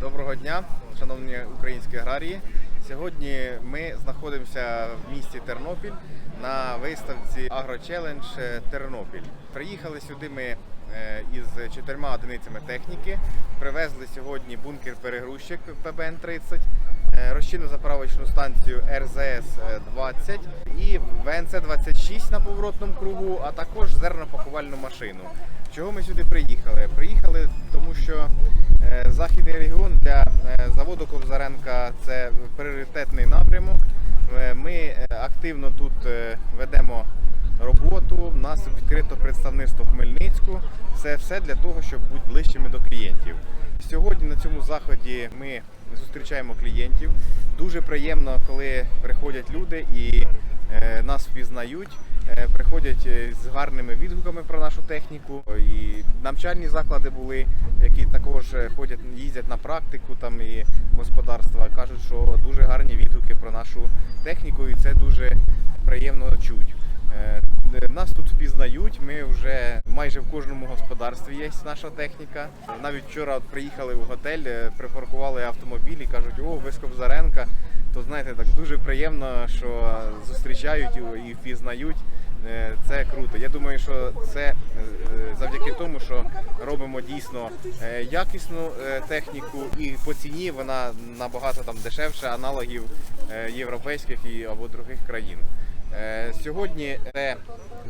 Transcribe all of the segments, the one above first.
Доброго дня, шановні українські аграрії. Сьогодні ми знаходимося в місті Тернопіль на виставці Агрочелендж Тернопіль. Приїхали сюди ми е, із чотирма одиницями техніки. Привезли сьогодні бункер-перегрузчик ПБН-30, е, розчинну заправочну станцію РЗС-20 і ВНЦ-26 на поворотному кругу, а також зернопакувальну машину. Чого ми сюди приїхали? Приїхали, тому що е, західний регіон для е, заводу Кобзаренка це пріоритетний напрямок. Е, Ми е, активно тут е, ведемо роботу. У нас відкрито представництво Хмельницьку. Це все для того, щоб бути ближчими до клієнтів. Сьогодні на цьому заході ми зустрічаємо клієнтів. Дуже приємно, коли приходять люди і е, нас впізнають. Е, Приходять е, з гарними відгуками про нашу техніку. І навчальні заклади були, які також ходять, їздять на практику там і господарства. кажуть, що дуже гарні відгуки про нашу техніку, і це дуже приємно чуть. Е, Нас тут впізнають. Ми вже майже в кожному господарстві є наша техніка. Навіть вчора от приїхали в готель, е, припаркували автомобіль і кажуть, о, ви з Кобзаренка. То знаєте, так дуже приємно, що зустрічають і- впізнають. Е, Це круто. Я думаю, що це завдяки тому, що робимо дійсно якісну техніку, і по ціні вона набагато там дешевше аналогів європейських і або других країн. Е, Сьогодні це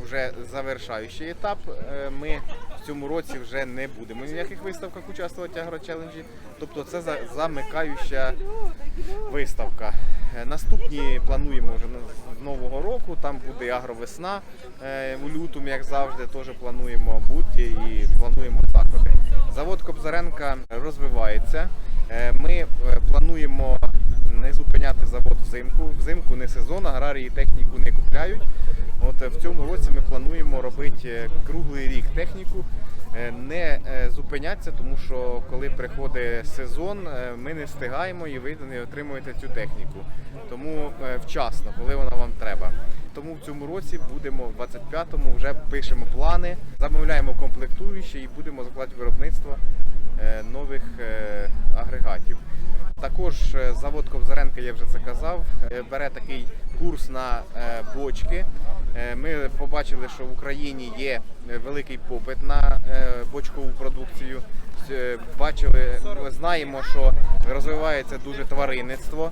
вже завершаючий етап. Е, Ми в цьому році вже не будемо в яких виставках участвувати агрочеленджі. Тобто це замикаюча виставка. Е, Наступні плануємо вже з нового року. Там буде агровесна у лютому, як завжди, теж плануємо бути і плануємо заходи. Завод Кобзаренка розвивається. Ми плануємо не зупиняти завод взимку. Взимку не сезон, аграрії техніку не купляють. От е, в цьому році ми плануємо робити е, круглий рік техніку. Е, Не зупинятися, тому що коли приходить сезон, ми не встигаємо і ви не отримуєте цю техніку. Тому вчасно, коли вона вам треба. Тому в цьому році будемо в 25-му вже пишемо плани, замовляємо комплектуючі і будемо закладати виробництво нових агрегатів. Також е, завод Кобзаренка, я вже це казав, е, бере такий курс на е, бочки. Ми побачили, що в Україні є великий попит на бочкову продукцію. Бачили, знаємо, що розвивається дуже тваринництво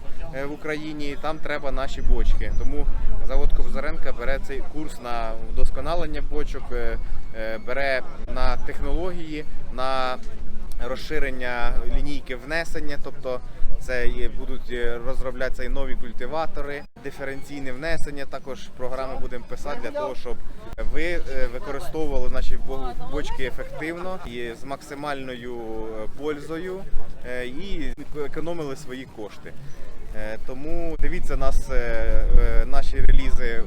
в Україні, і там треба наші бочки. Тому завод Кобзаренка бере цей курс на вдосконалення бочок, бере на технології, на розширення лінійки внесення, тобто це будуть е, розроблятися і нові культиватори, диференційне внесення. Також програми будемо писати для того, щоб ви е, використовували наші бочки ефективно і з максимальною е, пользою і економили свої кошти. Е, Тому дивіться нас, е, е, наші релізи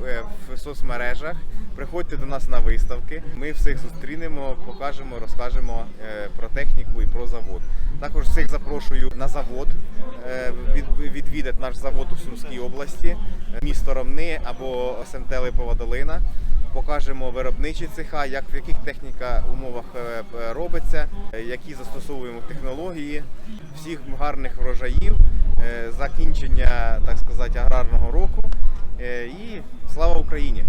в соцмережах. Приходьте до нас на виставки. Ми всіх зустрінемо, покажемо, розкажемо про техніку і про завод. Також всіх запрошую на завод відвідати наш завод у Сумській області, місто Ромни або СМТ Липова Долина. Покажемо виробничі цеха, як в яких техніка умовах робиться, які застосовуємо технології, всіх гарних врожаїв, закінчення, так сказати, аграрного року. Е, І слава Україні!